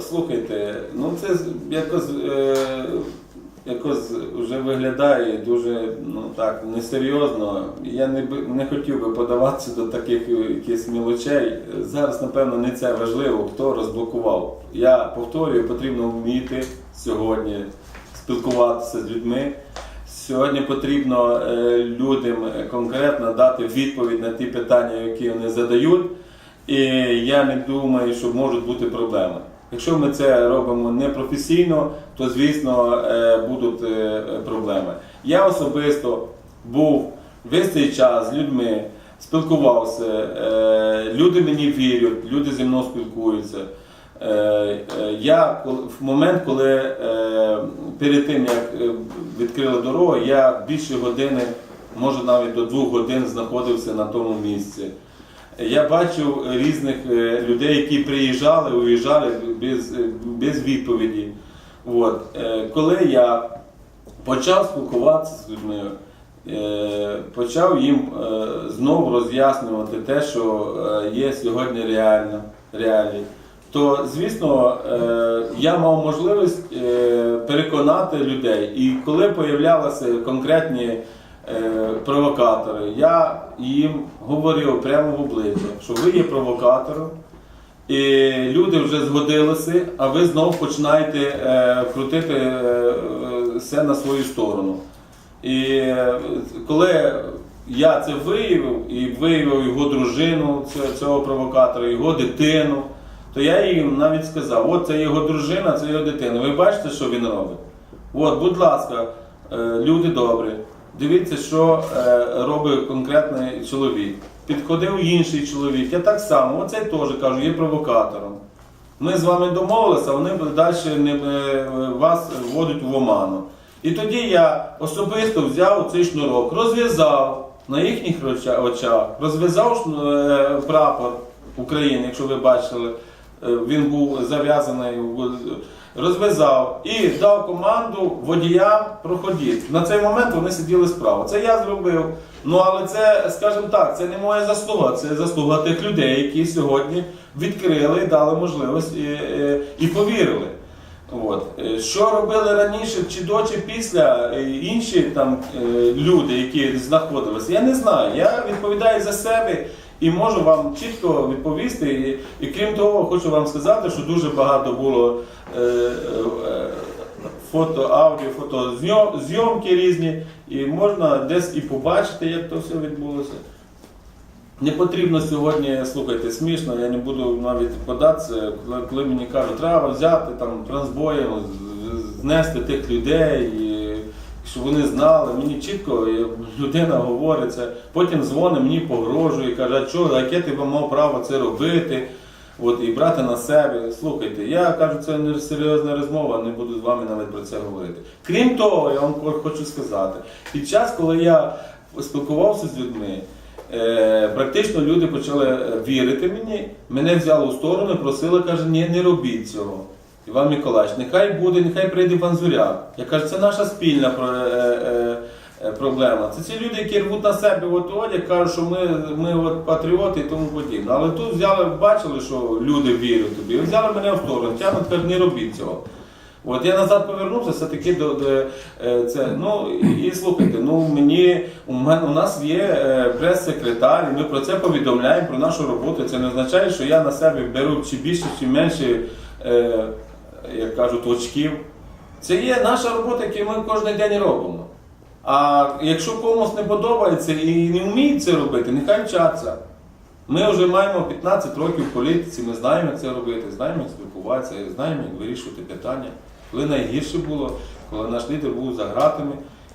слухайте, ну це якось, е, якось вже виглядає дуже ну, так, несерйозно. Я не, не хотів би подаватися до таких якихось мілочей. Зараз, напевно, не це важливо, хто розблокував. Я повторюю, потрібно вміти сьогодні спілкуватися з людьми. Сьогодні потрібно е, людям конкретно дати відповідь на ті питання, які вони задають. І я не думаю, що можуть бути проблеми. Якщо ми це робимо непрофесійно, то звісно е, будуть е, проблеми. Я особисто був весь цей час з людьми, спілкувався, е, люди мені вірять, люди зі мною спілкуються. Я в момент, коли перед тим як відкрили дорогу, я більше години, може навіть до двох годин знаходився на тому місці. Я бачив різних е, людей, які приїжджали, уїжджали без, е, без відповіді. От. Е, Коли я почав спілкуватися з людьми, е, почав їм е, знову роз'яснювати те, що е, є сьогодні реально, реалії, то звісно е, я мав можливість е, переконати людей. І коли появлялися конкретні е, провокатори, я їм говорив прямо в обличчя, що ви є провокатором. І люди вже згодилися, а ви знову починаєте е, крутити е, е, все на свою сторону. І е, коли я це виявив і виявив його дружину, цього, провокатора, його дитину, то я їм навіть сказав: от це його дружина, це його дитина. Ви бачите, що він робить? От, будь ласка, е, люди добрі, дивіться, що е, робить конкретний чоловік. Підходив інший чоловік, я так само, оцей теж кажу, є провокатором. Ми з вами домовилися, вони далі не, е, вас вводять в оману. І тоді я особисто взяв цей шнурок, розв'язав на їхніх очах, розв'язав е, прапор України, якщо ви бачили, він був зав'язаний, розв'язав і дав команду водіям проходіть. На цей момент вони сиділи справа. Це я зробив. Ну але це, скажімо так, це не моя заслуга, це заслуга тих людей, які сьогодні відкрили і дали можливість і, і, і повірили. От. Е, Що робили раніше, чи до, чи після е, інші там е, люди, які знаходилися, я не знаю. Я відповідаю за себе і можу вам чітко відповісти. І, і крім того, хочу вам сказати, що дуже багато було е, е, фото, аудіо, фото зйомки різні, і можна десь і побачити, як то все відбулося. Не потрібно сьогодні, слухайте, смішно, я не буду навіть податися, коли, мені кажуть, треба взяти там трансбоєм, знести тих людей, і, щоб вони знали. Мені чітко людина говорить це, потім дзвонить, мені погрожує, каже, а а яке ти мав право це робити? От, і брати на себе. Слухайте, я кажу, це не серйозна розмова, не буду з вами навіть про це говорити. Крім того, я вам хочу сказати, під час, коли я спілкувався з людьми, Е, практично люди почали е, вірити мені, мене взяли у сторону, просили, каже, ні, не робіть цього. Іван Миколаївич, нехай буде, нехай прийде Ванзуряк. Я кажу, це наша спільна е, е, е, проблема. Це ці люди, які рвуть на себе от одяг, кажуть, що ми, ми от патріоти і тому подібне. Але тут взяли, бачили, що люди вірять тобі, і взяли мене в сторону, тягнуть, кажуть, не робіть цього. От я назад повернувся, все-таки до, до це. Ну і, слухайте, ну мені у мене у нас є прес-секретар, і ми про це повідомляємо про нашу роботу. Це не означає, що я на себе беру чи більше, чи менше, е, як кажуть, очків. Це є наша робота, яку ми кожен день робимо. А якщо комусь не подобається і не вміють це робити, нехай вчаться. Ми вже маємо 15 років в політиці, ми знаємо, як це робити, знаємо, як спілкуватися, знаємо, як вирішувати питання. Коли найгірше було, коли наш лідер був за ґратами,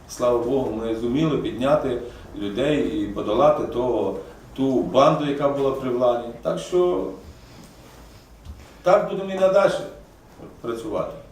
слава Богу, ми зуміли підняти людей і подолати того, ту банду, яка була при владі. Так що так будемо і надалі працювати.